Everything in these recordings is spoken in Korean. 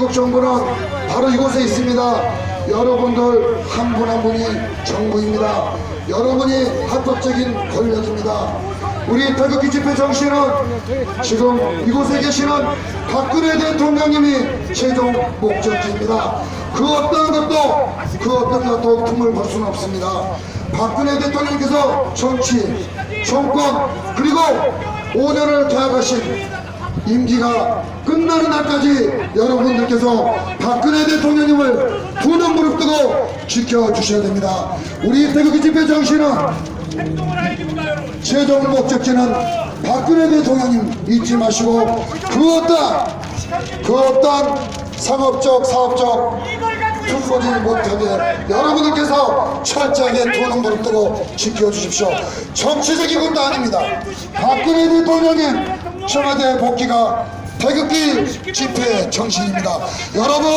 한국 정부는 바로 이곳에 있습니다. 여러분들 한분한 분이 정부입니다. 여러분이 합법적인 권력입니다. 우리 태극기 집회 정신은 지금 이곳에 계시는 박근혜 대통령님이 최종 목적지입니다. 그 어떤 것도 그 어떤 것도 틈을 볼 수는 없습니다. 박근혜 대통령께서 정치, 정권 그리고 5년을 계약하신 임기가 끝나는 날까지 여러분들께서 박근혜 대통령님을 두눈 무릎 뜨고 지켜주셔야 됩니다. 우리 태극기 집회 정신은 최종 목적지는 박근혜 대통령님 잊지 마시고 그 어떤 그 어떤 상업적 사업적 틈보지 못하게 여러분들께서 철저하게 두눈 무릎 뜨고 지켜주십시오. 정치적인 것도 아닙니다. 박근혜 대통령님 청와대 복귀가 태극기 집회 정신입니다. 여러분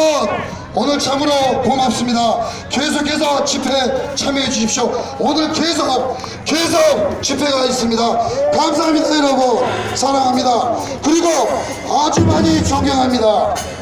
오늘 참으로 고맙습니다. 계속해서 집회 참여해 주십시오. 오늘 계속 계속 집회가 있습니다. 감사합니다 여러분 사랑합니다. 그리고 아주 많이 존경합니다.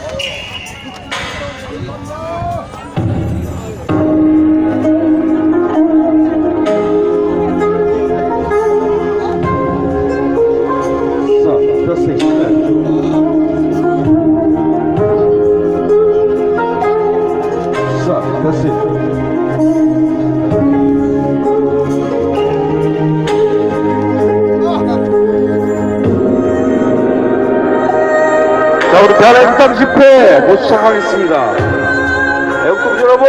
대한민국 집회 곧 시작하겠습니다. 애국동 여러분,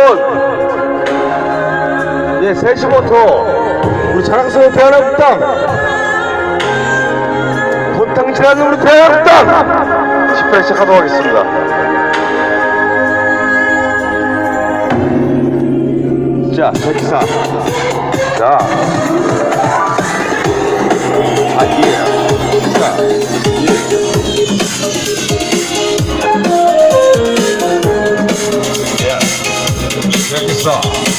예, 3시부터 우리 자랑스러운 대한민국 땅 본당지라는 우리 대한민당 집회 시작하도록 하겠습니다. 자, 백사. 자. 아, 예. 자, 예. 백